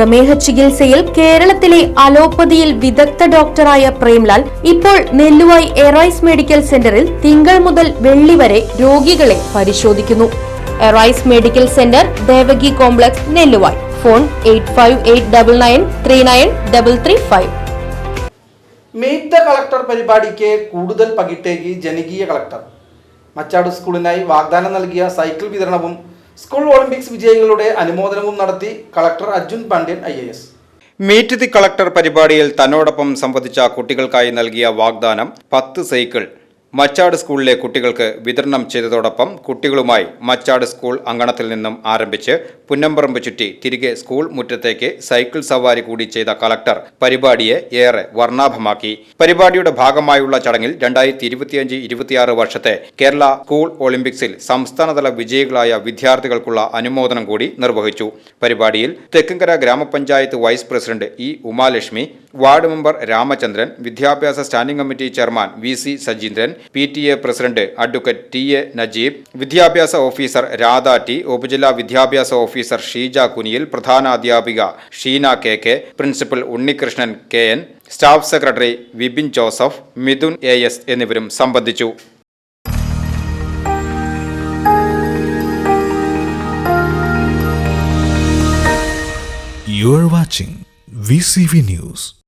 പ്രമേഹ ചികിത്സയിൽ കേരളത്തിലെ അലോപ്പതിയിൽ വിദഗ്ധ ഡോക്ടറായ പ്രേംലാൽ ഇപ്പോൾ നെല്ലുവായി എറൈസ് മെഡിക്കൽ സെന്ററിൽ തിങ്കൾ മുതൽ വെള്ളി വരെ രോഗികളെ പരിശോധിക്കുന്നു. Arise medical centre Devaki complex Nelluvayi. Phone eight meet collector പരിപാടിക്ക് കൂടുതൽ പകിട്ടേകി ജനകീയ കളക്ടർ. മച്ചാട് സ്കൂളിനായി വാഗ്ദാനം നൽകിയ സൈക്കിൾ വിതരണവും സ്കൂൾ ഒളിമ്പിക്സ് വിജയികളുടെ അനുമോദനവും നടത്തി collector Arjun Pandian I S. Meet the collector പരിപാടിയിൽ തന്നോടൊപ്പം സംവദിച്ച കുട്ടികൾക്കായി നൽകിയ വാഗ്ദാനം പത്ത് സൈക്കിൾ. മച്ചാട് സ്കൂളിലെ കുട്ടികൾക്ക് വിതരണം ചെയ്തതോടൊപ്പം കുട്ടികളുമായി മച്ചാട് സ്കൂൾ അങ്കണത്തിൽ നിന്നും ആരംഭിച്ച് പുന്നമ്പറമ്പ് ചുറ്റി തിരികെ സ്കൂൾ മുറ്റത്തേക്ക് സൈക്കിൾ സവാരി കൂടി ചെയ്ത കളക്ടർ പരിപാടിയെ ഏറെ വർണാഭമാക്കി. പരിപാടിയുടെ ഭാഗമായുള്ള ചടങ്ങിൽ രണ്ടായിരത്തി ഇരുപത്തിയഞ്ച് ഇരുപത്തിയാറ് വർഷത്തെ കേരള സ്കൂൾ ഒളിമ്പിക്സിൽ സംസ്ഥാനതല വിജയികളായ വിദ്യാർത്ഥികൾക്കുള്ള അനുമോദനം കൂടി നിർവഹിച്ചു. പരിപാടിയിൽ തെക്കുംകര ഗ്രാമപഞ്ചായത്ത് vice president E Umalakshmi ward member Ramachandran വിദ്യാഭ്യാസ standing committee chairman V C Sajeendran P T A president advocate T A Najeeb വിദ്യാഭ്യാസ ഓഫീസർ രാധ ടി ഉപജില്ലാ വിദ്യാഭ്യാസ ഓഫീസർ ഷീജ കുനിയിൽ പ്രധാന അധ്യാപിക Sheena K K principal Unnikrishnan K N staff secretary Vipin Joseph Mithun A S എന്നിവരും സംബന്ധിച്ചു You are watching VCV News.